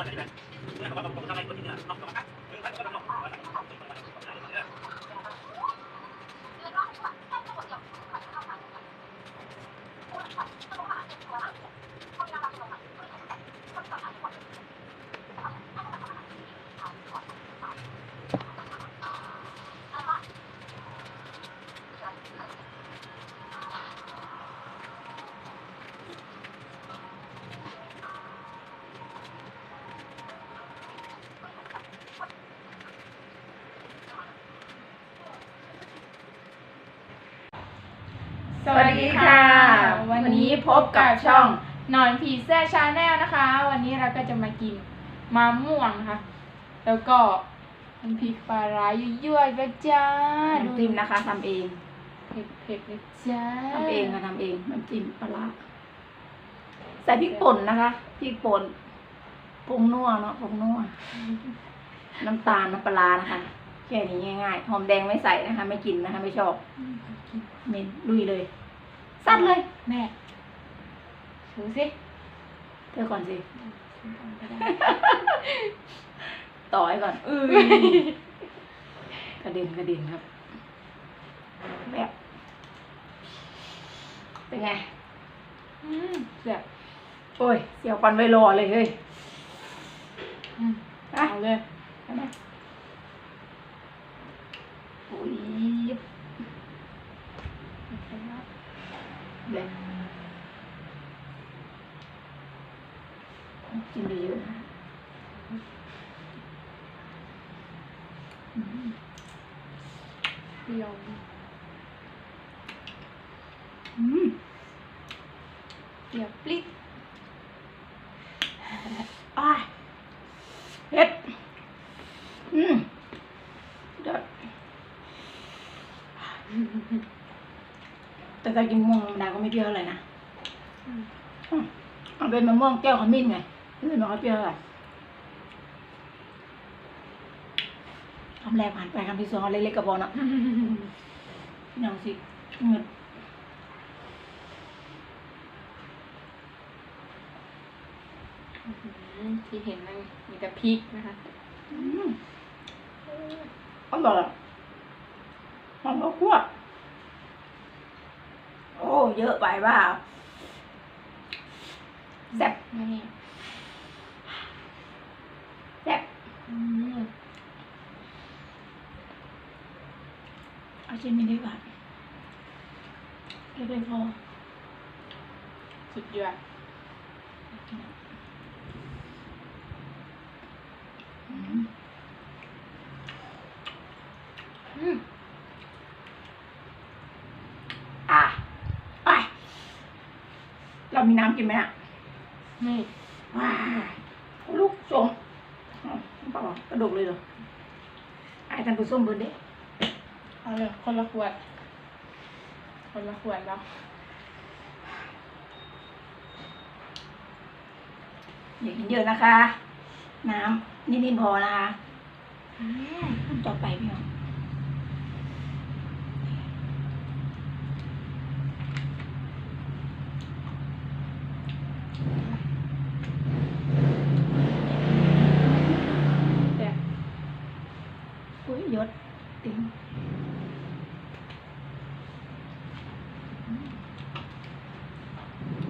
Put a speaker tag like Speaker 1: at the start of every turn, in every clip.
Speaker 1: Nah, ini ada beberapa 吧啊 สวัสดีค่ะ วันนี้พบกับช่องนอนผีแซ่ชาแนลนะคะ วันนี้เราก็จะมากินมะม่วงนะคะแล้วก็น้ำพริกปลาร้ายั่วๆก็จ้า
Speaker 2: น้ำจิ้มนะคะทำเอง
Speaker 1: เผ็ดเผ็ดๆเลยจ้า
Speaker 2: ทำเองค่ะทำเองน้ำจิ้มปลาร้าใส่พริกป่นนะคะพริกป่นผงนัวเนาะผงนัวน้ำตาลน้ำปลาร้านะคะ แค่นี้ง่ายๆ หอมแดงไม่ใส่นะคะ ไม่กินนะคะ ไม่ชอบเมนลุยเลยสั้นเลย
Speaker 1: แม่ถือสิ
Speaker 2: เธอก่อนสิต่อให้ก่อนเออกระเด็นกระเด็นครับแบบเป็นไง
Speaker 1: อืมเสียบ
Speaker 2: โอ้ยเสียวปันไว้รอเลยเฮ้ย
Speaker 1: อืม
Speaker 2: อะ
Speaker 1: เอาเลย
Speaker 2: ใช่ไหม
Speaker 1: Bem,
Speaker 2: continue. Uhum. E Hum. Ja, mm. blitt. Ah. Yep. Mm. Da. แต่ถ้ากินม่วงธรรมดาก็ไม่เปรี้ยวเท่าไหร่นะ
Speaker 1: อืม
Speaker 2: อืมมันเป็นมะม่วงแก้วขมิ้นไงนี่ไม่ค่อยเปรี้ยวเท่าไหร่คำแรกผ่านไปคำที่สองเอาเล็กๆกระบอกเนาะยังสิเงิน
Speaker 1: อืมที่เห็นนั่นมีแต่พริกนะคะ
Speaker 2: อืมอร่อยหอมข้าวคั่ว โอ้เยอะไปเปล่าแซ่บ
Speaker 1: นี่
Speaker 2: แซ่บ
Speaker 1: อืม
Speaker 2: เอาชิ้นนี้ดีกว่าเล็กๆพอ
Speaker 1: สุดยอด
Speaker 2: อืม
Speaker 1: อืม
Speaker 2: อะอะเรามีน้ำ กินไหมอะ
Speaker 1: นี่
Speaker 2: ว้าวลูกสมอ๋อเปล่ากระดกเลยเหรอไอ้ท่านผู้ส้มเบิร์ดเด้
Speaker 1: เอาเลยคนละขวด คนละขวดแล้ว
Speaker 2: อย่ากินเยอะนะคะ น้ำนิดๆพอนะคะ
Speaker 1: อืม
Speaker 2: ขั้นต่อไปพี่น้องแต่อุ้ยยศติ้ง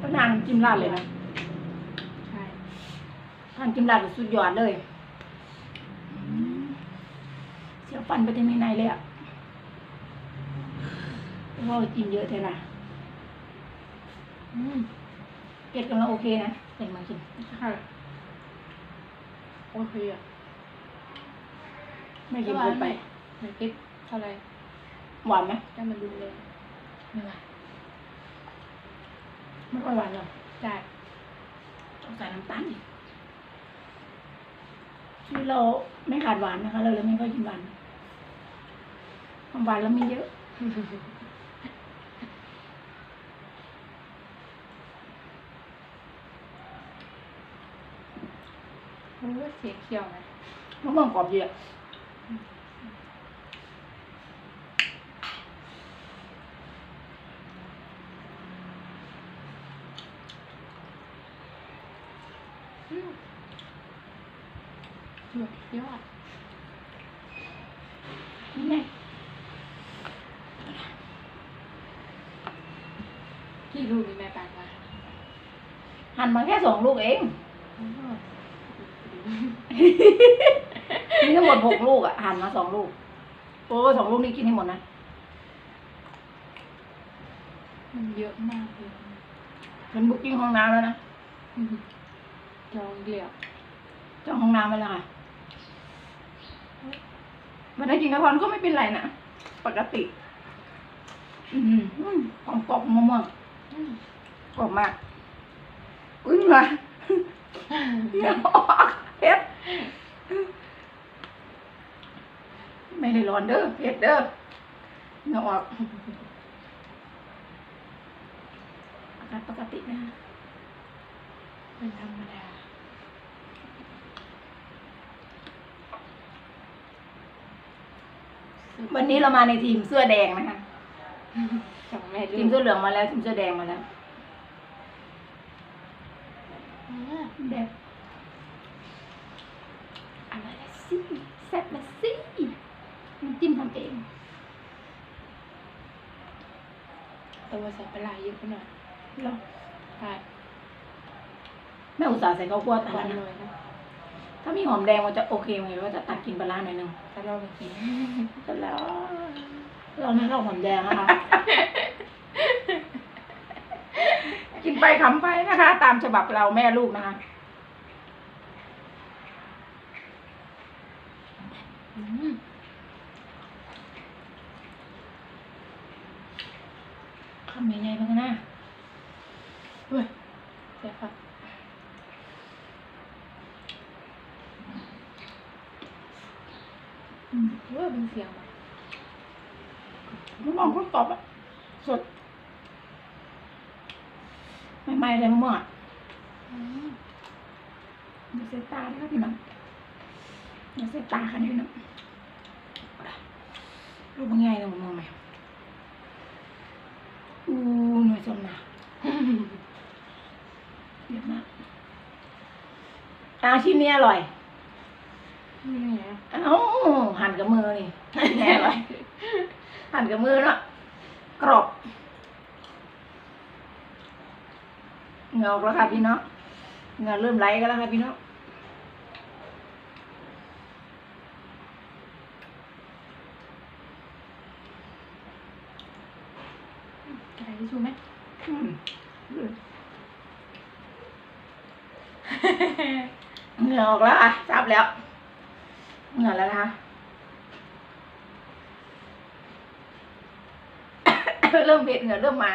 Speaker 2: ก็นางจิ้ มราดเลยนะ
Speaker 1: ใช่
Speaker 2: ทานจิ้มราดสุดยอดเลยอืมเสียวฟันไปที่ในเลยอะเพราะว่าจิ้มเยอะเท่าไหร่
Speaker 1: อืม
Speaker 2: เก็ดกันแล้วโอเคนะเห็นมากิน
Speaker 1: ใช่โอเคอะ
Speaker 2: ไม่กินเกินไป
Speaker 1: ไหนพริกเท่าไหร
Speaker 2: หวานไหม
Speaker 1: ให้มันดูเลยไม่ไหว
Speaker 2: ไม่ค่อยหวานหรอก
Speaker 1: ได้
Speaker 2: ต้องใส่น้ำตาลอีกคือเราไม่ขาดหวานนะคะ เราเลยไม่ค่อยกินหวานความหวานเรามีเยอะ
Speaker 1: โอ้ยเสียเขียวนะ
Speaker 2: มะม่วงกรอบเยอะ
Speaker 1: แบบยอด
Speaker 2: นี่ไง
Speaker 1: กี่ลูกนี่แม่ปานมา
Speaker 2: หั่นมาแค่สองลูกเอง
Speaker 1: อ๋อ
Speaker 2: มีทั้งหมดหกลูกอะหั่นมาสองลูกโอ้สองลูกนี่กินให้หมดนะ
Speaker 1: มันเยอะมากเลย
Speaker 2: เป็นบุ๊กิ้งห้องน้ำแล้วนะ
Speaker 1: อืมจองเดียว
Speaker 2: จองห้องน้ำไปแล้วค่ะ วันนั้นกินกระพรก็ไม่เป็นไรนะปกติ อืมอืมหอมกรอบมะม่วง
Speaker 1: อืม
Speaker 2: กรอบมาก อุ้ยมาเหงื่อออกเผ็ดไม่ได้ร้อนเด้อเผ็ดเด้อเหงื่อออกอากาศปกตินะ
Speaker 1: เป็นธรรมดา
Speaker 2: วันนี้เรามาในทีมเสื้อแดงนะคะ
Speaker 1: สองแม่
Speaker 2: ทีมเสื้อเหลืองมาแล้วทีมเสื้อแดงมาแล้ว
Speaker 1: อ่า
Speaker 2: แดงอะไรละสิแซ่บละสิน้ำจิ้มทำเอง
Speaker 1: ตัวใส่ปลาร้าเยอะไปหน่อย
Speaker 2: เหรอ
Speaker 1: ใช่
Speaker 2: แม่อุตส่าห์ใส่ข้าวคั่ว
Speaker 1: ห
Speaker 2: แต่
Speaker 1: วา
Speaker 2: ละ
Speaker 1: น
Speaker 2: นะ
Speaker 1: เลยนะ
Speaker 2: ถ้ามีหอมแดงมันจะโอเคไหมว่าจะตัดกินปลาร้าหน่อยนึง
Speaker 1: ถ้าเราไปกิน
Speaker 2: แต่แล้วเราไม่ชอบหอมแดงนะคะ กินไปขำไปนะคะ ตามฉบับเราแม่ลูกนะคะ
Speaker 1: อืม
Speaker 2: คำใหญ่ๆบ้างนะ
Speaker 1: เว้ยใช่ค่ะ
Speaker 2: อืม
Speaker 1: เว้ยเป็นเสียงอะ
Speaker 2: มะม่วงก็กรอบอะสดใหม่ๆเลยมะม่วงอะ
Speaker 1: อืม
Speaker 2: อย่าเสียตาด้วยครับพี่น้องอย่าเสียตาค่ะนี่พี่น้องรูปมันง่ายเลยมะม่วงไหมอู้หน่วยสมนะเยอะมากอาชิ้นนี้อร่อย
Speaker 1: นี่ไง
Speaker 2: เอ้า หั่นกับมือนี่แน่อร่อยหั่นกับมือเนาะกรอบเหงาออกแล้วค่ะพี่น้องเหงาเริ่มไหลกันแล้วค่ะพี่น้อง
Speaker 1: อะไรที่ชูไหม
Speaker 2: อืมเหงื่อออกแล้วอะจับแล้ว เหงื่อแล้วนะคะเริ่มเผ็ดเหงื่อเริ่มมา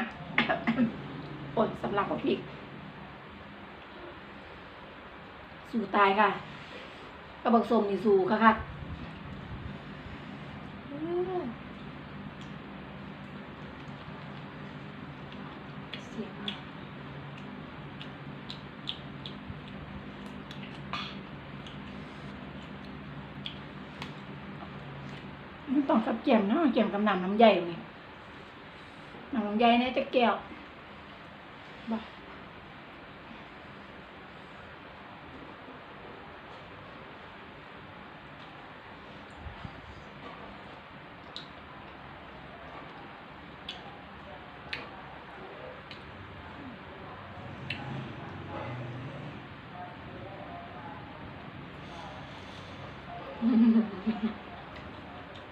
Speaker 2: อดสำหรับกับพริก สู่ตายค่ะกระบอกสมนี่สู่ค่ะค่ะ
Speaker 1: เสียง
Speaker 2: มันต้องกับแกมเนาะแกมกับน้ำน้ำใหญ่เลยน้ำน้ำใหญ่เนี่ยจะแก้ว
Speaker 1: บ้า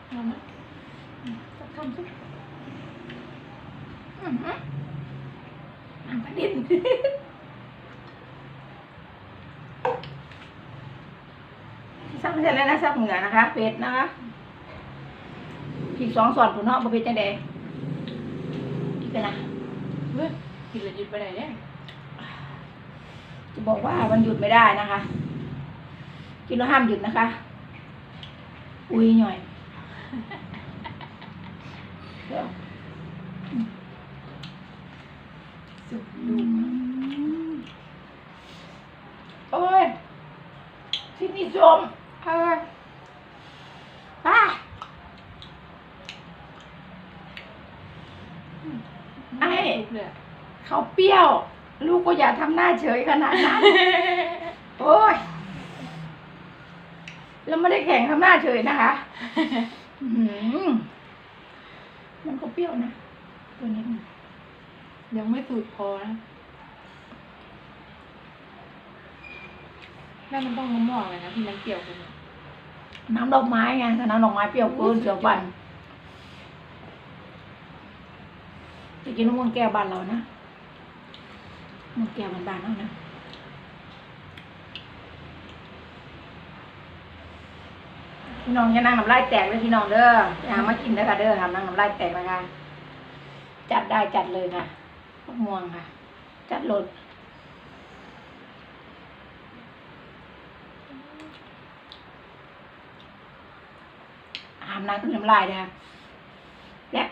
Speaker 1: เอาไหม
Speaker 2: สักคำสิอือหือน้ำกระเด็นซับ เสร็จแล้วนะซับเหงื่อนะคะเป็ดนะคะพริกสองส่วนผุนเนาะบ่เผ็ดจังใดกินไปนะ
Speaker 1: เฮ้ยกินเลยหยุดไปไหนเนี่ย
Speaker 2: จะบอกว่ามันหยุดไม่ได้นะคะ กินแล้วห้ามหยุดนะคะ อุ้ยหน่อยเดี๋ยว
Speaker 1: สุด
Speaker 2: อื
Speaker 1: ลูก
Speaker 2: มโอ้ยที่นี่ชมเอออะ ไอ้
Speaker 1: ลูกเลยอะ
Speaker 2: เขาเปรี้ยว ลูกก็อย่าทำหน้าเฉยขนาดนั้นโอ้ยแล้วไม่ได้แข็งทำหน้าเฉยนะคะอื้อหือมันก็เปรี้ยวนะ ตัวนี้
Speaker 1: ยังไม่สุดพอนะแม่มันต้องมะม่วงเลยนะที่มันเปรี้ยวกว่านี้
Speaker 2: น้ำดอกไม้ไงแต่น้ำดอกไม้เปรี้ยวเกินเสียวฟันจะกินมะม่วงแก้วบ้านเรานะ มะม่วงแก้วบ้านๆเรานะพี่น้องจะนั่งน้ำลายแตกเลยพี่น้องเด้ออย่ามากินนะคะเด้อทำนั่งน้ำลายแตกนะคะจัดได้จัดเลยค่ะมะม่วงค่ะ จัดโหลดหามน้ำขึ้นน้ำลายนะคะและ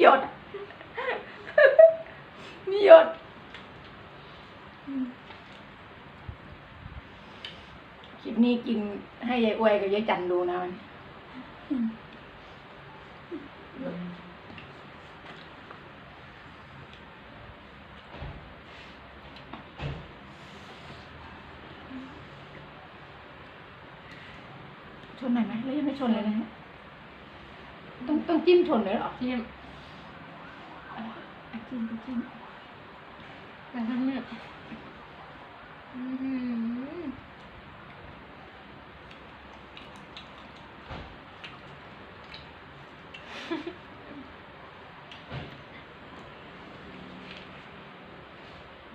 Speaker 2: หยด มีหยดคลิป นี้กินให้ยายอวยกับยายจันดูนะมันชนหน่อยไหมแล้วยังไม่ชนเลยนะฮะต้องต้องจิ้มชนเลยเหรอ
Speaker 1: จิ้ม
Speaker 2: จิ้มจิ้ม
Speaker 1: แต่ถ้าไม่อื้อหือ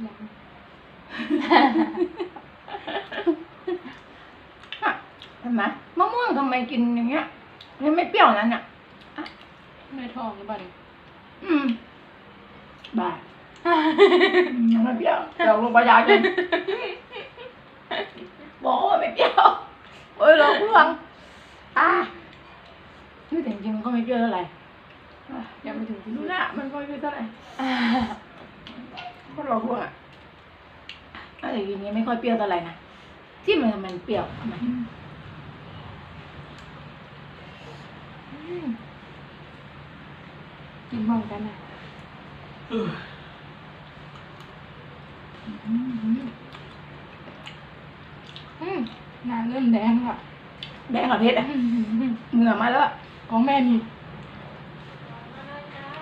Speaker 1: ยัง
Speaker 2: อะ เห็นไหมมะม่วงทำไมกินอย่างเงี้ยยังไม่เปรี้ยวนั้นอะ
Speaker 1: ในท้องหรือเปล่าเนี่ย
Speaker 2: อืมบ้าอืมยังไม่เปรี้ยวเดี๋ยวลงไปยากินบอกว่าไม่เปรี้ยวโอ้ยเราเพื่องอะนี่แต่จริงๆมันก็ไม่เปรี้ยวเท่าไหร่อะ
Speaker 1: ยังไม่ถึงที่
Speaker 2: ดู
Speaker 1: สุด
Speaker 2: หน้ามันก็ไม่เปรี้ยวเท่าไหร่
Speaker 1: อ่า
Speaker 2: เพราะเราเพื่อง อะอะไรอย่างเงี้ไม่ค่อยเปรี้ยวเท่าไหร่นะที่มันมันเปรี้ยวม
Speaker 1: อืมกินพร้อมกันนะ
Speaker 2: อืม
Speaker 1: น้าเริ่มแดงค่ะ
Speaker 2: แดงกว่าเพชรอะเหงื่อมาแล้ว
Speaker 1: ของแม่นี่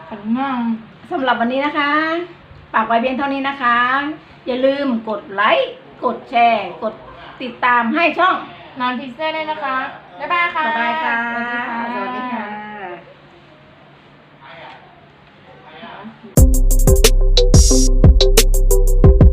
Speaker 1: ขันง่าง
Speaker 2: สำหรับวันนี้นะคะฝากไว้เพียงเท่านี้นะคะ อย่าลืมกดไลค์ กดแชร์ กดติดตามให้ช่อง
Speaker 1: นอนพิซซ่าด้ยนะคะ บ๊ายบายค่ะ
Speaker 2: บ๊ายบายค่ะ
Speaker 1: สวัสดีค่ะ
Speaker 2: Thank you.